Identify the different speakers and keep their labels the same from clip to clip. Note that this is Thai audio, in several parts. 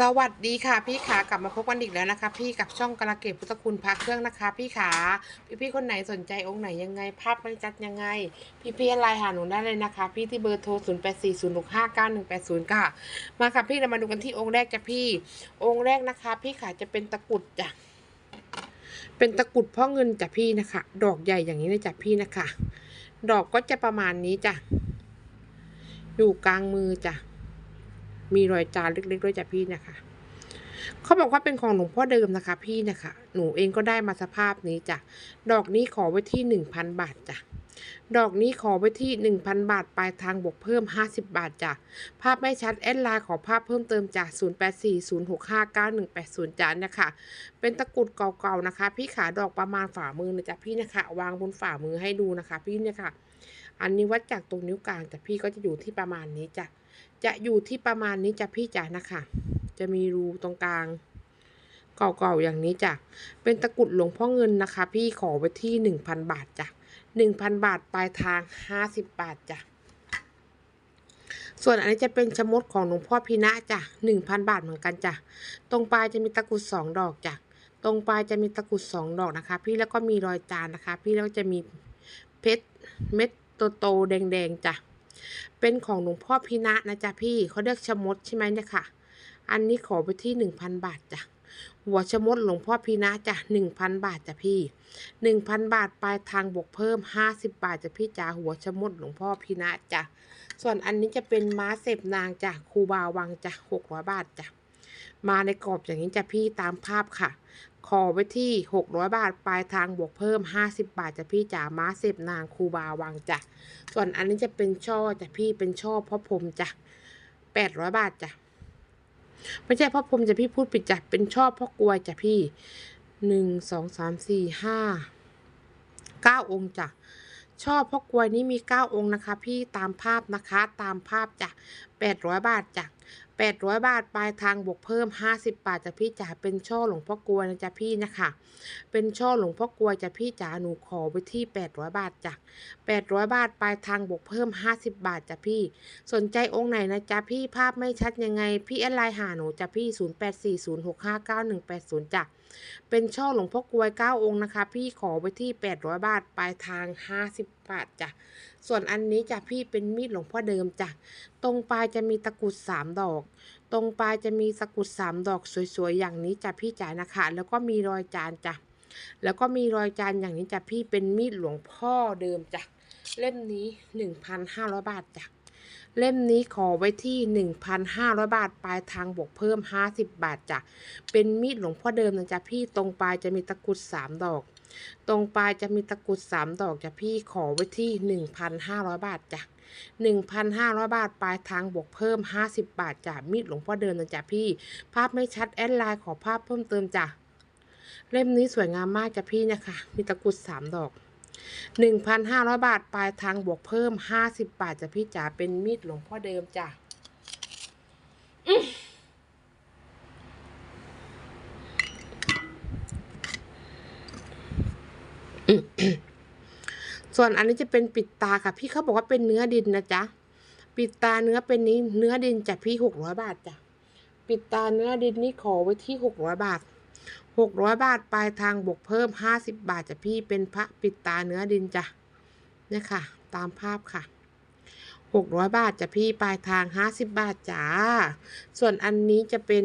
Speaker 1: สวัสดีค่ะพี่ขากลับมาพบกันอีกแล้วนะคะ พี่กับช่องกระเกตพุทธคุณพระเครื่องนะคะ พี่ขาพี่พี่คนไหนสนใจองค์ไหนยังไง ภาพมันจัดยังไง พี่พี่ไลน์หาหนูได้เลยนะคะ พี่ที่เบอร์โทร 0 8 4 0 6 5 9 1 8 0 ค่ะ มาค่ะพี่เรามาดูกันที่องค์แรกจ้ะพี่ องค์แรกนะคะ พี่ขาจะเป็นตะกุดจ้ะเป็นตะกุดพ่อเงินจ้ะพี่นะคะ ดอกใหญ่อย่างนี้เลยจ้ะพี่นะคะ ดอกก็จะประมาณนี้จ้ะอยู่กลางมือจ้ะ มีรอยจานเล็กๆด้วยจ้ะพี่นะคะ เขาบอกว่าเป็นของหลวงพ่อเดิมนะคะ พี่นะคะ หนูเองก็ได้มาสภาพนี้จ้ะ ดอกนี้ขอไว้ที่หนึ่งพันบาทจ้ะ ดอกนี้ขอไว้ที่หนึ่งพันบาท ปลายทางบวกเพิ่มห้าสิบบาทจ้ะ ภาพไม่ชัดแอดไลน์ขอภาพเพิ่มเติมจากศูนย์แปดสี่ศูนย์หกห้าเก้าหนึ่งแปดศูนย์จ้ะนะคะ เป็นตะกรุดเก่าๆนะคะ พี่ขาดอกประมาณฝ่ามือนะจ๊ะพี่นะคะ วางบนฝ่ามือให้ดูนะคะ พี่เนี่ยค่ะอันนี้วัดจากตรงนิ้วกลางจ้ะพี่ก็จะอยู่ที่ประมาณนี้จ้ะ จะอยู่ที่ประมาณนี้จ้ะพี่จ๋านะคะ จะมีรูตรงกลาง เก่าๆอย่างนี้จ้ะ เป็นตะกรุดหลวงพ่อเงินนะคะ พี่ขอไว้ที่หนึ่งพันบาทจ้ะหนึ่งพันบาทปลายทางห้าสิบบาทจ้ะส่วนอันนี้จะเป็นชมดของหลวงพ่อพีนะจ้ะหนึ่งพันบาทเหมือนกันจ้ะ ตรงปลายจะมีตะกรุดสองดอกจ้ะ ตรงปลายจะมีตะกรุดสองดอกนะคะ พี่แล้วก็มีรอยจานนะคะ พี่แล้วจะมีเพชรเม็ดโตๆแดงๆจ้ะ เป็นของหลวงพ่อพินะนะจ๊ะพี่เขาเรียกชมดใช่ไหมเนี่ยค่ะ อันนี้ขอไปที่หนึ่งพันบาทจ้ะหัวชมดหลวงพ่อพินะจ้ะหนึ่งพันบาทจ้ะพี่หนึ่งพันบาทปลายทางบวกเพิ่มห้าสิบบาทจ้ะพี่จ๋าหัวชมดหลวงพ่อพินะจ้ะส่วนอันนี้จะเป็นม้าเสพนางจ้ะครูบาวังจ้ะหกร้อยบาทจ้ะมาในกรอบอย่างนี้จ้ะพี่ตามภาพค่ะ ขอไว้ที่ 600 บาท ปลายทางบวกเพิ่ม 50 บาทจะพี่จ๋าม้าเสพนางคูบาวังจ้ะ ส่วนอันนี้จะเป็นช่อจ้ะพี่เป็นช่อพ่อพรมจ้ะ 800 บาทจ้ะ ไม่ใช่พ่อพรมจะพี่พูดผิดจ้ะ เป็นช่อพ่อกลวยจ้ะพี่หนึ่งสองสามสี่ห้าเก้าองค์จ้ะ ช่อพ่อกลวยนี้มีเก้าองค์นะคะ พี่ตามภาพนะคะตามภาพจ้ะ800 บาทจ้ะ800 บาทปลายทางบวกเพิ่ม 50 บาทจะพี่จ๋าเป็นช่อหลวงพ่อกลวยนะจ๊ะพี่นะคะ เป็นช่อหลวงพ่อกลวยจ้ะพี่จ๋าหนูขอไปที่ 800 บาทจ้ะ800 บาทปลายทางบวกเพิ่ม 50 บาทจ้ะพี่ สนใจองค์ไหนนะจ๊ะพี่ภาพไม่ชัดยังไง พี่แอดไลน์หาหนูจ้ะพี่ 0840659180จ้ะ เป็นช่อหลวงพ่อกลวย 9 องค์นะคะ พี่ขอไปที่ 800 บาท ปลายทาง 50 บาทจ้ะ ส่วนอันนี้จ้ะพี่เป็นมีดหลวงพ่อเดิมจ้ะ ตรงปลายจะมีตะกุดสามดอก ตรงปลายจะมีตะกุดสามดอกสวยๆ อย่างนี้จ้ะพี่จ๋านะคะ แล้วก็มีรอยจานจ้ะ แล้วก็มีรอยจานอย่างนี้จ้ะพี่เป็นมีดหลวงพ่อเดิมจ้ะ เล่มนี้หนึ่งพันห้าร้อยบาทจ้ะ เล่มนี้ขอไว้ที่หนึ่งพันห้าร้อยบาท ปลายทางบวกเพิ่มห้าสิบบาทจ้ะ เป็นมีดหลวงพ่อเดิมนะจ๊ะพี่ ตรงปลายจะมีตะกรุดสามดอก ตรงปลายจะมีตะกรุดสามดอกจ้ะพี่ ขอไว้ที่หนึ่งพันห้าร้อยบาทจ้ะหนึ่งพันห้าร้อยบาท ปลายทางบวกเพิ่มห้าสิบบาทจ้ะ มีดหลวงพ่อเดิมนะจ๊ะพี่ ภาพไม่ชัดแอดไลน์ขอภาพเพิ่มเติมจ้ะ เล่มนี้สวยงามมากจ้ะพี่นะคะ มีตะกรุดสามดอก หนึ่งพันห้าร้อยบาท ปลายทางบวกเพิ่มห้าสิบบาทจ้ะพี่จ๋าเป็นมีดหลวงพ่อเดิมจ้ะส่วนอันนี้จะเป็นปิดตาค่ะ พี่เขาบอกว่าเป็นเนื้อดินนะจ๊ะ ปิดตาเนื้อเป็นนี้เนื้อดินจ้ะพี่หกร้อยบาทจ้ะ ปิดตาเนื้อดินนี่ขอไว้ที่หกร้อยบาท หกร้อยบาทปลายทางบวกเพิ่มห้าสิบบาทจ้ะพี่เป็นพระปิดตาเนื้อดินจ้ะเนี่ยค่ะ ตามภาพค่ะหกร้อยบาทจ้ะพี่ปลายทางห้าสิบบาทจ้า ส่วนอันนี้จะเป็น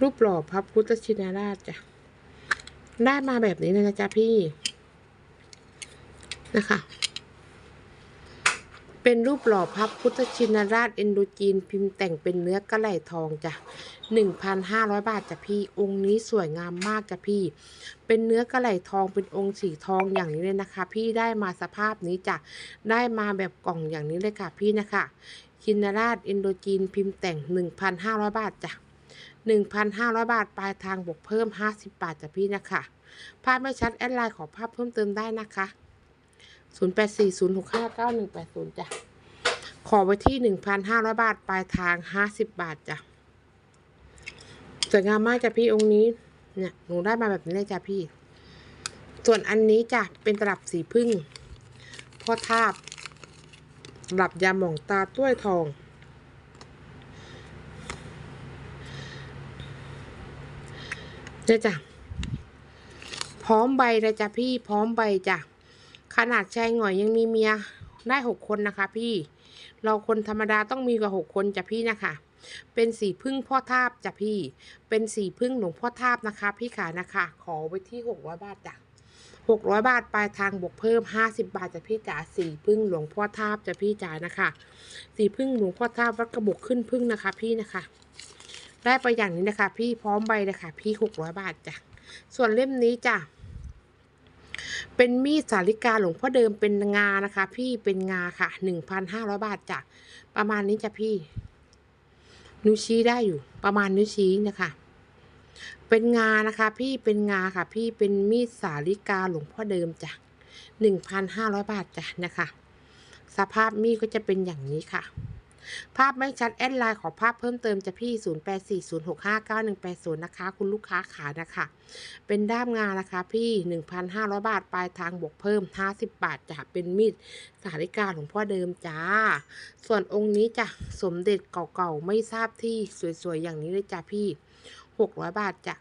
Speaker 1: รูปหล่อพระพุทธชินราชจ้ะได้มาแบบนี้เลยนะจ๊ะพี่นะคะเป็นรูปหล่อพระพุทธชินราชเอนโดจีนพิมพ์แต่งเป็นเนื้อกระไหลทองจ้ะ หนึ่งพันห้าร้อยบาทจ้ะพี่ องค์นี้สวยงามมากจ้ะพี่ เป็นเนื้อกระไหล่ทองเป็นองค์สีทองอย่างนี้เลยนะคะ พี่ได้มาสภาพนี้จ้ะ ได้มาแบบกล่องอย่างนี้เลยค่ะพี่นะคะชินราชเอนโดจีนพิมพ์แต่งหนึ่งพันห้าร้อยบาทจ้ะหนึ่งพันห้าร้อยบาทปลายทางบวกเพิ่มห้าสิบบาทจ้ะพี่นะคะภาพไม่ชัดแอดไลน์ขอภาพเพิ่มเติมได้นะคะ 0 8 4 0 6 5 9 1 8 0 จ้ะ ขอไว้ที่ 1,500 บาทปลายทาง 50 บาทจ้ะ สวยงามมากจ้ะพี่องค์นี้ เนี่ยหนูได้มาแบบนี้เลยจ้ะพี่ ส่วนอันนี้จ้ะเป็นตลับสีพึ่งพ่อทาบหลับยาหม่องตาต้วยทอง เนี่ยจ้ะ พร้อมใบเลยจ้ะพี่ พร้อมใบจ้ะ ขนาดชายหน่อยยังมีเมียได้หกคนนะคะพี่ เราคนธรรมดาต้องมีกว่าหกคนจ้ะพี่นะคะ เป็นสีพึ่งพ่อทาบจ้ะพี่ เป็นสีพึ่งหลวงพ่อทาบนะคะ พี่ขานะคะ ขอไว้ที่หกร้อยบาทจ้ะหกร้อยบาทปลายทางบวกเพิ่มห้าสิบาทจ้ะพี่จ๋าสีพึ่งหลวงพ่อทาบจ้ะพี่จ๋านะคะสีพึ่งหลวงพ่อทาบวัดกระบอกขึ้นพึ่งนะคะ พี่นะคะ ได้ไปอย่างนี้นะคะ พี่พร้อมใบเลยค่ะพี่หกร้อยบาทจ้ะส่วนเล่มนี้จ้ะเป็นมีดสาลิกาหลวงพ่อเดิมเป็นงานะคะ พี่เป็นงาค่ะหนึ่งพันห้าร้อยบาทจ้ะประมาณนี้จ้ะพี่ นิ้วชี้ได้อยู่ ประมาณนิ้วชี้นะคะ เป็นงานะคะพี่เป็นงาค่ะ พี่เป็นมีดสาลิกาหลวงพ่อเดิมจ้ะหนึ่งพันห้าร้อยบาทจ้ะนะคะ สภาพมีดก็จะเป็นอย่างนี้ค่ะ ภาพไม่ชัดแอดไลน์ขอภาพเพิ่มเติมจะพี่ 0840659180 นะคะ คุณลูกค้าขานะคะ เป็นด้ามงานนะคะพี่ 1,500 บาทปลายทางบวกเพิ่ม 50 บาทจะเป็นมีดสาริกาหลวงพ่อเดิมจ้า ส่วนองค์นี้จะสมเด็จเก่าๆ ไม่ทราบที่สวยๆ อย่างนี้เลยจ้ะพี่600 บาทจ้ะ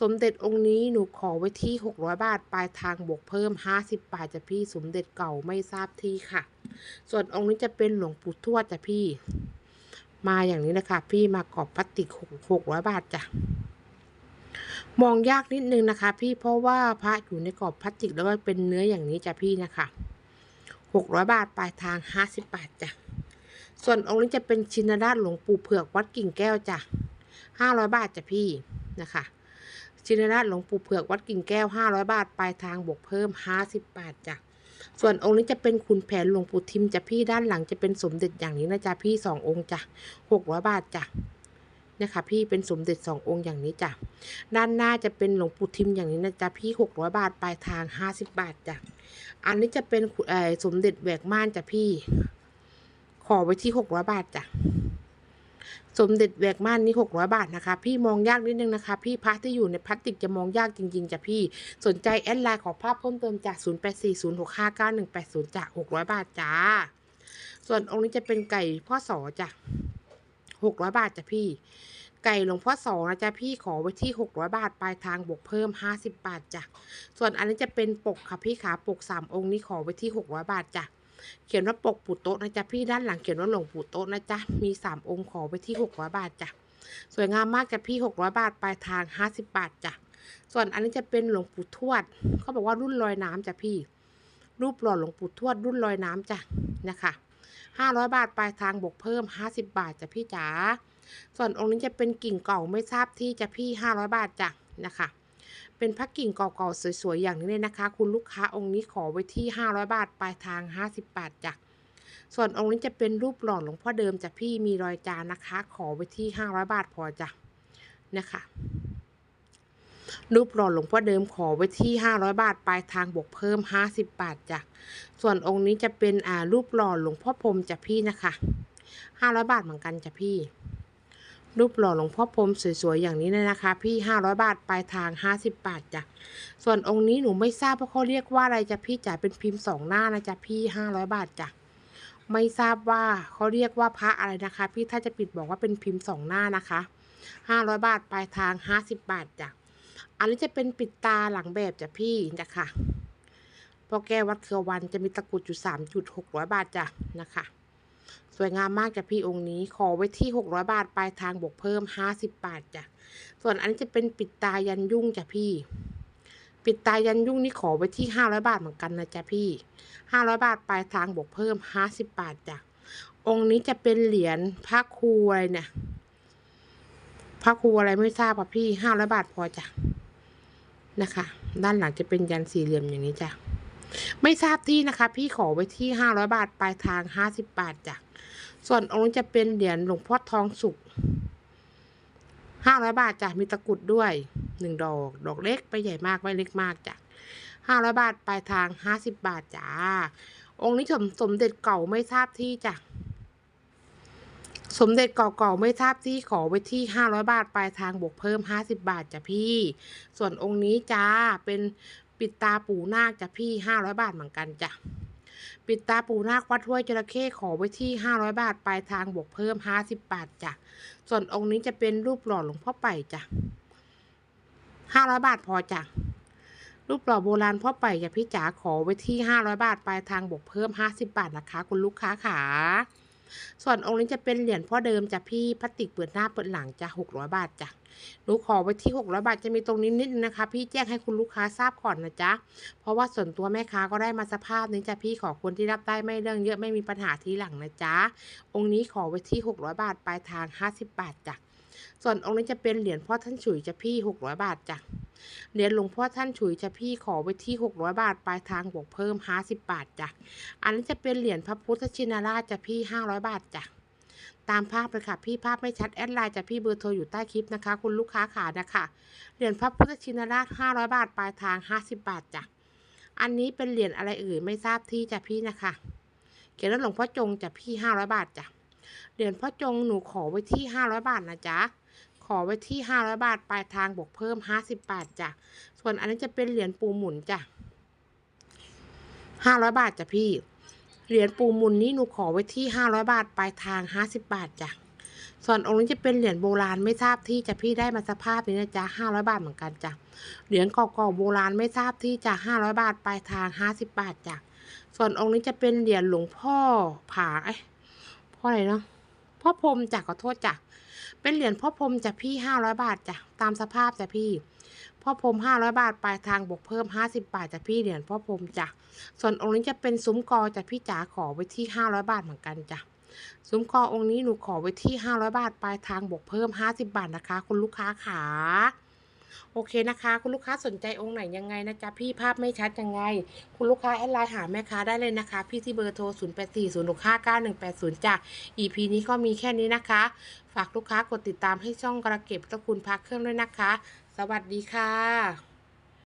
Speaker 1: สมเด็จองค์นี้หนูขอไว้ที่ 600 บาท ปลายทางบวกเพิ่ม 50 บาทจ้ะพี่ สมเด็จเก่าไม่ทราบที่ค่ะ ส่วนองค์นี้จะเป็นหลวงปู่ทวดจ้ะพี่ มาอย่างนี้นะคะ พี่มากรอบพลาสติกหกร้อยบาทจ้ะมองยากนิดนึงนะคะ พี่เพราะว่าพระอยู่ในกรอบพลาสติกแล้วก็เป็นเนื้ออย่างนี้จ้ะพี่นะคะหกร้อยบาทปลายทางห้าสิบบาทจ้ะส่วนองค์นี้จะเป็นชินราชหลวงปู่เผือกวัดกิ่งแก้วจ้ะห้าร้อยบาทจ้ะพี่นะคะชินราชหลวงปู่เผือกวัดกิ่งแก้วห้าร้อยบาทปลายทางบวกเพิ่มห้าสิบบาทจ้ะ ส่วนองค์นี้จะเป็นขุนแผนหลวงปู่ทิมจ้ะพี่ด้านหลังจะเป็นสมเด็จอย่างนี้นะจ๊ะพี่สององค์จ้ะหกร้อยบาทจ้ะเนี่ยค่ะพี่เป็นสมเด็จสององค์อย่างนี้จ้ะด้านหน้าจะเป็นหลวงปู่ทิมอย่างนี้นะจ๊ะพี่หกร้อยบาทปลายทางห้าสิบบาทจ้ะอันนี้จะเป็นสมเด็จแหวกม่านจ้ะพี่ ขอไว้ที่หกร้อยบาทจ้ะ สมเด็จแวกม่านนี่หกร้อยบาทนะคะ พี่มองยากนิดนึงนะคะ พี่พระที่อยู่ในพลาสติกจะมองยากจริงๆจ้ะพี่สนใจแอดไลน์ขอภาพเพิ่มเติมจาก 0 8 4 0 6 5 9 1 8 0จาก600 บาทจ้า ส่วนองค์นี้จะเป็นไก่พ่อสอจ้ะ600 บาทจ้ะพี่ ไก่หลวงพ่อสอนะจ๊ะพี่ขอไว้ที่ 600 บาทปลายทางบวกเพิ่ม 50 บาทจ้ะส่วนอันนี้จะเป็นปกค่ะพี่ขาปก 3 องค์นี้ขอไว้ที่ 600 บาทจ้ะ เขียนว่าปกปู่โต๊ะนะจ๊ะพี่ด้านหลังเขียนว่าหลวงปู่โต๊ะนะจ๊ะมี3องค์ขอไว้ที่600บาทจ้ะสวยงามมากจ้ะพี่600บาทปลายทาง50บาทจ้ะส่วนอันนี้จะเป็นหลวงปู่ทวด เขาบอกว่ารุ่นลอยน้ำจ้ะพี่ รูปหล่อหลวงปู่ทวดรุ่นลอยน้ำจ้ะนะคะ500บาทปลายทางบวกเพิ่ม50บาทจ้ะพี่จ๋าส่วนองค์นี้จะเป็นกิ่งเก่าไม่ทราบที่จ้ะพี่500บาทจ้ะนะคะ เป็นพระกิ่งเก่าๆสวยๆอย่างนี้เลยนะคะ คุณลูกค้าองค์นี้ขอไว้ที่ 500 บาทปลายทาง 50 บาทจ้ะส่วนองค์นี้จะเป็นรูปหล่อหลวงพ่อเดิมจ้ะพี่มีรอยจานนะคะ ขอไว้ที่ 500 บาทพอจ้ะนะคะรูปหล่อหลวงพ่อเดิมขอไว้ที่ 500 บาท ปลายทางบวกเพิ่ม 50 บาทจ้ะ ส่วนองค์นี้จะเป็นอ่ารูปหล่อหลวงพ่อพรมจ้ะพี่นะคะ 500 บาทเหมือนกันจ้ะพี่ รูปหล่อหลวงพ่อพรมสวยๆอย่างนี้เลยนะคะ พี่ 500 บาทปลายทาง 50 บาทจ้ะส่วนองค์นี้หนูไม่ทราบว่าเขาเรียกว่าอะไรจ้ะพี่จ๋าเป็นพิมพ์สองหน้านะจ๊ะพี่ 500 บาทจ้ะไม่ทราบว่าเขาเรียกว่าพระอะไรนะคะ พี่ถ้าจะปิดบอกว่าเป็นพิมพ์สองหน้านะคะ 500 บาทปลายทาง 50 บาทจ้ะอันนี้จะเป็นปิดตาหลังแบบจ้ะพี่นะคะพอแก้วัดเครือวันจะมีตะกรุดอยู่3จุด600 บาทจ้ะนะคะ สวยงามมากจ้ะพี่องค์นี้ ขอไว้ที่ 600 บาท ปลายทางบวกเพิ่ม 50 บาทจ้ะ ส่วนอันนี้จะเป็นปิดตายันยุ่งจ้ะพี่ ปิดตายันยุ่งนี่ขอไว้ที่ 500 บาทเหมือนกันนะจ๊ะพี่ 500 บาท ปลายทางบวกเพิ่ม 50 บาทจ้ะ องค์นี้จะเป็นเหรียญพระครูอะไรเนี่ย พระครูอะไรไม่ทราบค่ะพี่ 500 บาทพอจ้ะ นะคะ ด้านหลังจะเป็นยันสี่เหลี่ยมอย่างนี้จ้ะ ไม่ทราบที่นะคะ พี่ขอไว้ที่500บาทปลายทาง50บาทจ้ะส่วนองค์นี้จะเป็นเหรียญหลวงพ่อทองสุก500บาทจ้ะมีตะกรุดด้วยหนึ่งดอก ดอกเล็กไปใหญ่มากไม่เล็กมากจ้ะ500บาทปลายทาง50บาทจ้าองค์นี้สมสมเด็จเก่าไม่ทราบที่จ้ะสมเด็จเก่าๆไม่ทราบที่ขอไว้ที่500บาทปลายทางบวกเพิ่ม50บาทจ้ะพี่ ส่วนองค์นี้จ้าเป็น ปิดตาปู่นาคจ้ะพี่500บาทเหมือนกันจ้ะปิดตาปูนาควัดห้วยจระเข้ขอไว้ที่ 500 บาท ปลายทางบวกเพิ่ม 50 บาทจ้ะ ส่วนองค์นี้จะเป็นรูปหล่อหลวงพ่อไปจ้ะ 500 บาทพอจ้ะ รูปหล่อโบราณพ่อไปอย่าพี่จ๋าขอไว้ที่ 500 บาท ปลายทางบวกเพิ่ม 50 บาทนะคะ คุณลูกค้าขา ส่วนองค์นี้จะเป็นเหรียญพ่อเดิมจ้ะพี่พลาสติกเปิดหน้าเปิดหลังจ้ะ600 บาทจ้ะ หนูขอไว้ที่ 600 บาทจะมีตรงนี้นิดนึงนะคะ พี่แจ้งให้คุณลูกค้าทราบก่อนนะจ๊ะ เพราะว่าส่วนตัวแม่ค้าก็ได้มาสภาพนี้จ้ะพี่ขอคนที่รับได้ไม่เรื่องเยอะไม่มีปัญหาทีหลังนะจ๊ะ องค์นี้ขอไว้ที่ 600 บาทปลายทาง 50 บาทจ้ะส่วนองค์นี้จะเป็นเหรียญพ่อท่านฉุยจะพี่ 600 บาทจ้ะเหรียญหลวงพ่อท่านฉุยจะพี่ขอไว้ที่ 600 บาท ปลายทางบวกเพิ่ม 50 บาทจ้ะอันนี้จะเป็นเหรียญพระพุทธชินราชจะพี่ 500 บาทจ้ะ ตามภาพเลยค่ะ พี่ภาพไม่ชัด แอดไลน์จ้ะพี่เบอร์โทรอยู่ใต้คลิปนะคะ คุณลูกค้าขานะคะเหรียญพระพุทธชินราช500 บาท ปลายทาง 50 บาทจ้ะอันนี้เป็นเหรียญอะไรเอ่ยไม่ทราบที่จ้ะพี่นะคะ เขียนว่าหลวงพ่อจงจ้ะพี่ 500 บาทจ้ะเหรียญพ่อจงหนูขอไว้ที่ 500 บาทนะจ๊ะขอไว้ที่ 500 บาท ปลายทางบวกเพิ่ม 50 บาทจ้ะส่วนอันนี้จะเป็นเหรียญปูหมุนจ้ะ500 บาทจ้ะพี่ เหรียญปูมุนนี้หนูขอไว้ที่ 500 บาท ปลายทาง 50 บาทจ้ะ ส่วนองค์นี้จะเป็นเหรียญโบราณไม่ทราบที่จะพี่ได้มาสภาพนี้นะจ๊ะ500 บาทเหมือนกันจ้ะ เหรียญเก่าๆโบราณไม่ทราบที่จะ500 บาท ปลายทาง 50 บาทจ้ะ ส่วนองค์นี้จะเป็นเหรียญหลวงพ่อผาเอ้พ่ออะไรเนาะ พ่อพรมจ้ะขอโทษจ้ะ เป็นเหรียญพ่อพรมจ้ะพี่ห้าร้อยบาทจ้ะ ตามสภาพจ้ะพี่ พ่อพรมห้าร้อยบาทปลายทางบวกเพิ่มห้าสิบบาทจ้ะพี่เหรียญพ่อพรมจ้ะส่วนองค์นี้จะเป็นซุ้มกอจ้ะพี่จ๋าขอไว้ที่ห้าร้อยบาทเหมือนกันจ้ะซุ้มกอองค์นี้หนูขอไว้ที่ห้าร้อยบาทปลายทางบวกเพิ่มห้าสิบบาทนะคะ คุณลูกค้าขาโอเคนะคะ คุณลูกค้าสนใจองค์ไหนยังไงนะจ๊ะพี่ภาพไม่ชัดยังไง คุณลูกค้าแอดไลน์หาแม่ค้าได้เลยนะคะ พี่ที่เบอร์โทร 0 8 4 0 6 5 9 1 8 0จ้ะ EP นี้ก็มีแค่นี้นะคะ ฝากลูกค้ากดติดตามให้ช่องกระเก็บตะคุณพักเครื่องด้วยนะคะ สวัสดีค่ะ